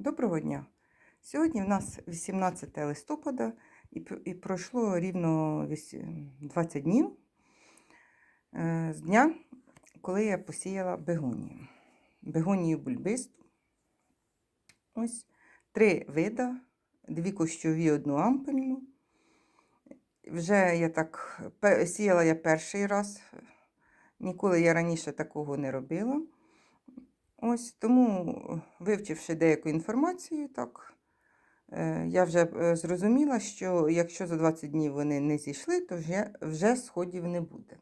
Доброго дня! Сьогодні в нас 18 листопада і, пройшло рівно 20 днів е, з дня, коли я посіяла бегонію. Бегонію бульбисту. Ось три вида, дві кущові, одну ампельну. Вже я так сіяла я перший раз. Ніколи я раніше такого не робила. Ось тому, вивчивши деяку інформацію, так, е, я вже е, зрозуміла, що якщо за 20 днів вони не зійшли, то вже, вже сходів не буде.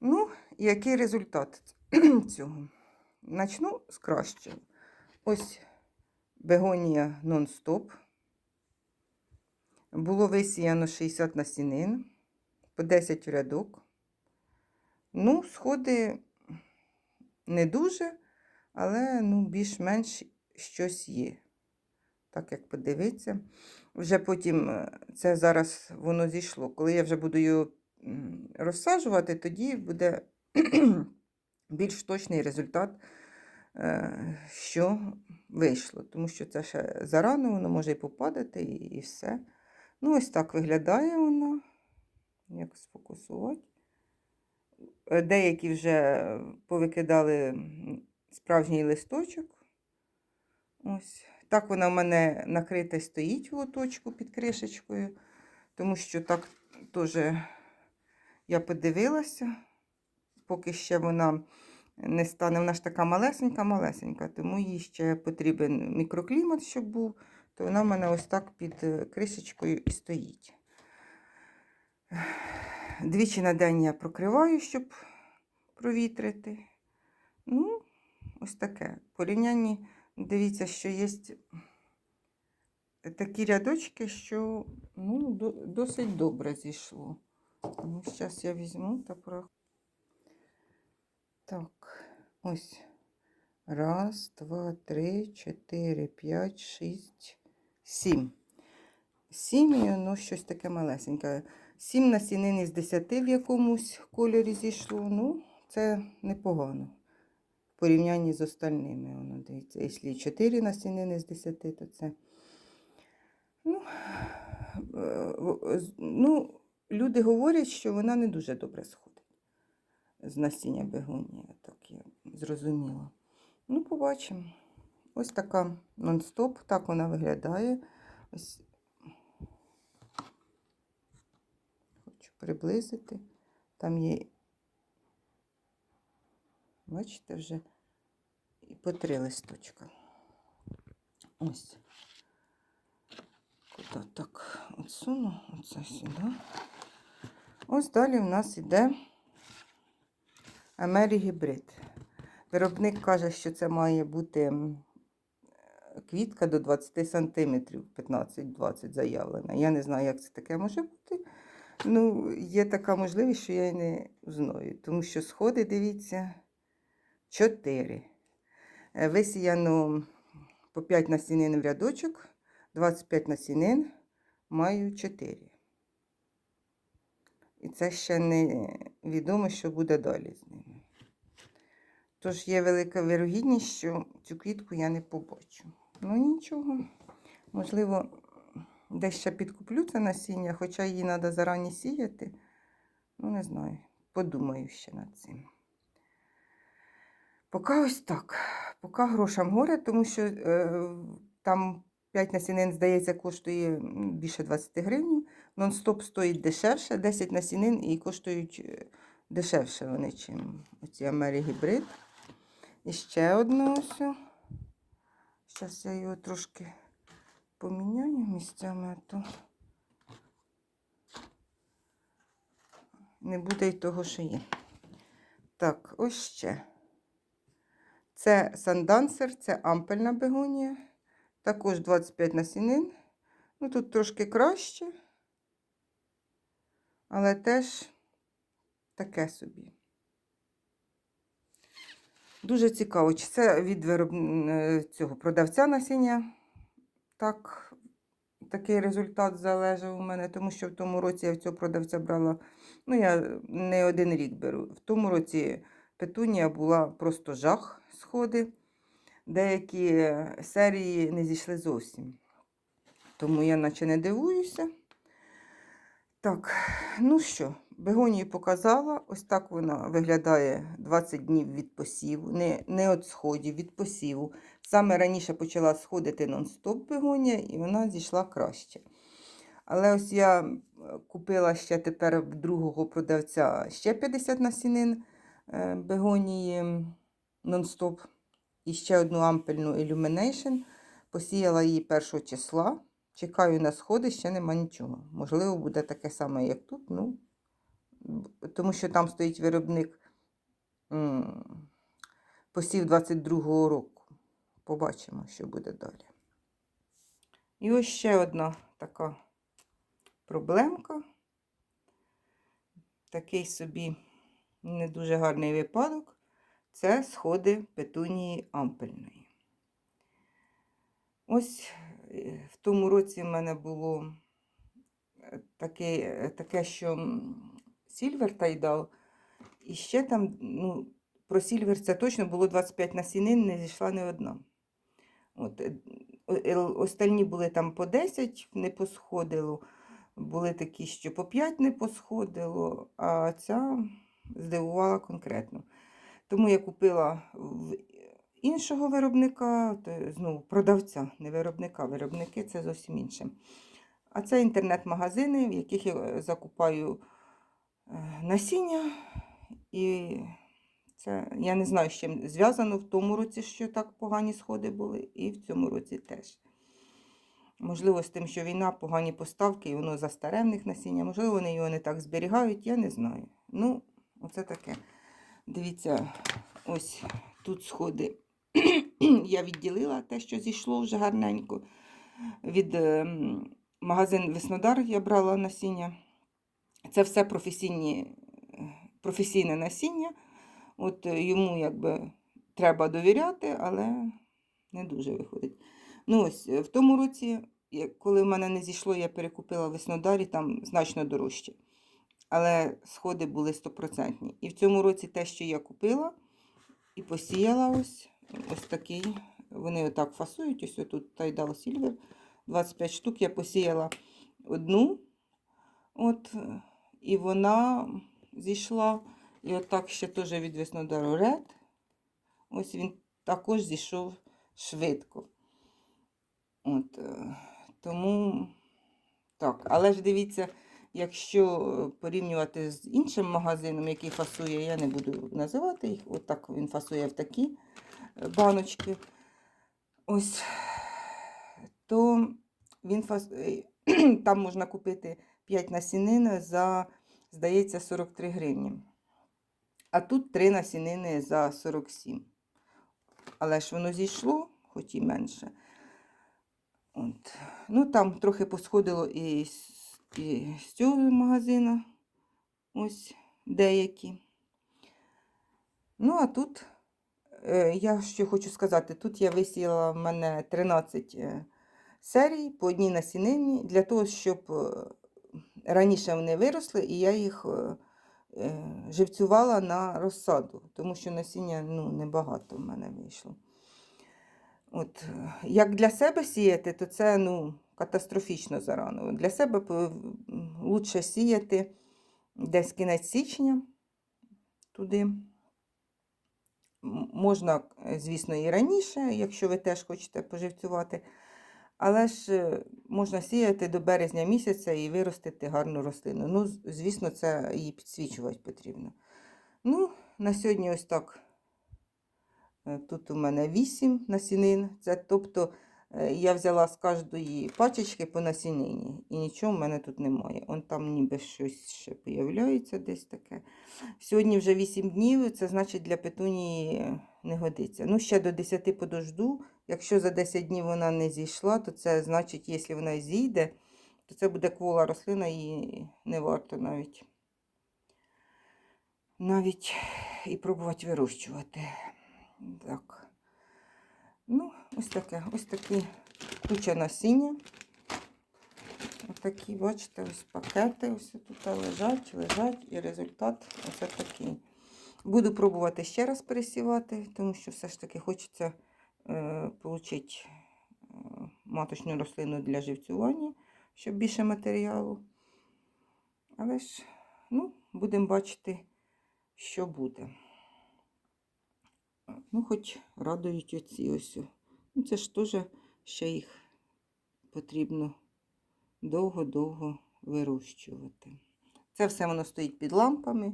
Ну, який результат цього? Начну з кращого. Ось бегонія нон-стоп. Було висіяно 60 насінин, по 10 в рядок. Ну, сходи не дуже, але ну, більш-менш щось є. Так як подивитися. Вже потім е, це зараз воно зійшло. Коли я вже буду його розсаджувати, тоді буде більш точний результат, е, що вийшло. Тому що це ще зарано, воно може і попадати, і, і все. Ну, ось так виглядає воно. Як сфокусувати. Е, Деякі вже повикидали справжній листочок. Ось. Так вона в мене накрита стоїть в лоточку під кришечкою, тому що так теж я подивилася, поки ще вона не стане, вона ж така малесенька-малесенька, тому їй ще потрібен мікроклімат, щоб був, то вона в мене ось так під е, кришечкою і стоїть. Двічі на день я прокриваю, щоб провітрити. Ну, ось таке. В порівнянні, дивіться, що є такі рядочки, що ну, досить добре зійшло. Ну, зараз я візьму та. Так, ось. Раз, два, три, чотири, п'ять, шість, сім. Сім, і воно щось таке малесеньке. Сім насінин із десяти в якомусь кольорі зійшло. Ну, це непогано. Порівнянні з остальними. Воно, дивіться, якщо 4 насінини з 10, то це. Ну, е, з- ну, люди говорять, що вона не дуже добре сходить з насіння бегонії. Так я зрозуміла. Ну, побачимо. Ось така нон-стоп, так вона виглядає. Ось хочу приблизити. Там є, бачите, вже і по три листочка. Ось. Куди так отсуну, оце сюди. Ось далі в нас іде Амері гібрид. Виробник каже, що це має бути квітка до 20 см, 15-20 заявлена. Я не знаю, як це таке може бути. Ну, є така можливість, що я й не знаю, тому що сходи, дивіться, 4. Е, Висіяно по 5 насінин в рядочок, 25 насінин, маю 4. І це ще не відомо, що буде далі з ними. Тож є велика вирогідність, що цю квітку я не побачу. Ну нічого. Можливо, десь ще підкуплю це насіння, хоча її треба зарані сіяти. Ну, не знаю. Подумаю ще над цим. Поки ось так. Поки грошам горе, тому що е, там 5 насінин, здається, коштує більше 20 гривень. Нон-стоп стоїть дешевше, 10 насінин і коштують е, дешевше вони, чим оці Амері гібрид. І ще одну ось. Зараз я його трошки поміняю місцями, а то не буде й того, що є. Так, ось ще. Це сандансер, це ампельна бегонія. Також 25 насінин. Ну, тут трошки краще, але теж таке собі. Дуже цікаво, чи це від вироб... е, цього продавця насіння. Так, такий результат залежав у мене, тому що в тому році я в цього продавця брала, ну, я не один рік беру. В тому році петунія була просто жах сходи. деякі серії не зійшли зовсім. Тому я наче не дивуюся. Так, ну що, бегонію показала. Ось так вона виглядає 20 днів від посіву, не, не від сходів, від посіву. Саме раніше почала сходити нон-стоп бегонія, і вона зійшла краще. Але ось я е, купила ще тепер другого продавця ще 50 насінин е, бегонії нон-стоп. І ще одну ампельну Illumination. Посіяла її першого числа. Чекаю на сходи, ще нема нічого. Можливо, буде таке саме, як тут. Ну, тому що там стоїть виробник посів 22-го року. Побачимо, що буде далі. І ось ще одна така проблемка. Такий собі не дуже гарний випадок. Це сходи петунії ампельної. Ось е, в тому році в мене було е, таке, е, таке що Сільвер тайдал. І ще там, ну, про Сільвер це точно було 25 насінин, не зійшла не одна. От, остальні були там по 10, не посходило. Були такі, що по 5 не посходило, а ця здивувала конкретно. Тому я купила в іншого виробника, то знову продавця, не виробника. Виробники це зовсім інше. А це інтернет-магазини, в яких я закупаю е, насіння. І це я не знаю, з чим зв'язано в тому році, що так погані сходи були, і в цьому році теж. Можливо, з тим, що війна, погані поставки, і воно застаре в насіння. Можливо, вони його не так зберігають, я не знаю. Ну, оце таке. Дивіться, ось тут сходи. я відділила те, що зійшло вже гарненько. Від ем, магазин Веснодар я брала насіння. Це все професійні, професійне насіння. От е, йому якби треба довіряти, але не дуже виходить. Ну ось е, в тому році, коли в мене не зійшло, я перекупила в Веснодарі, там значно дорожче. Але сходи були стопроцентні. І в цьому році те, що я купила і посіяла ось, ось такий. Вони отак фасують. Ось тут Тайдал Сільвер. 25 штук я посіяла одну. От, і вона зійшла. І отак ще теж від Веснодару Ред. Ось він також зійшов швидко. От, е, тому так, але ж дивіться, якщо е, порівнювати з іншим магазином, який фасує, я не буду називати їх, от так він фасує в такі е, баночки. Ось, то він фас... е, там можна купити 5 насінин за, здається, 43 гривні. А тут 3 насінини за 47. Але ж воно зійшло, хоч і менше. От. Ну, там трохи посходило і і з цього магазину. Ось деякі. Ну, а тут, е, я що хочу сказати, тут я висіяла в мене 13 е, серій по одній насінині для того, щоб е, раніше вони виросли, і я їх живцювала на розсаду, тому що насіння ну, небагато в мене вийшло. От, як для себе сіяти, то це ну, катастрофічно зарано. Для себе краще сіяти десь кінець січня туди. Можна, е, звісно, і раніше, якщо ви теж хочете поживцювати. Але ж е, можна сіяти до березня місяця і виростити гарну рослину. Ну, звісно, це її підсвічувати потрібно. Ну, на сьогодні ось так. Е, Тут у мене 8 насінин. Це тобто я взяла з кожної пачечки по насінині. І нічого в мене тут немає. Он там ніби щось ще появляється десь таке. Сьогодні вже 8 днів, це значить для петунії не годиться. Ну, ще до 10 подожду. Якщо за 10 днів вона не зійшла, то це значить, якщо вона зійде, то це буде квола рослина і не варто навіть навіть і пробувати вирощувати. Так. Ну, ось таке, ось такі куча насіння. Ось такі, бачите, ось пакети ось тут лежать, лежать, і результат ось такий. Буду пробувати ще раз пересівати, тому що все ж таки хочеться е, отримати маточну рослину для живцювання, щоб більше матеріалу. Але ж, ну, будемо бачити, що буде. Ну, хоч радують оці ось. Ну, це ж теж ще їх потрібно довго-довго вирощувати. Це все воно стоїть під лампами,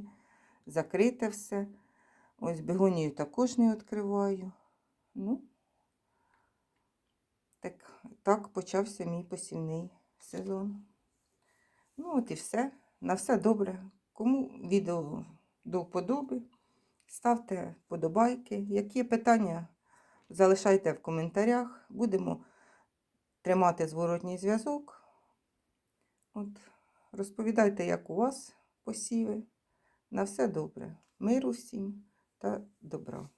закрите все. Ось бегонію також не відкриваю. Ну, так, так почався мій посівний сезон. Ну, от і все. На все добре. Кому відео до вподоби, ставте вподобайки. Які питання залишайте в коментарях. Будемо тримати зворотній зв'язок. От, розповідайте, як у вас посіви. На все добре. Миру всім та добра.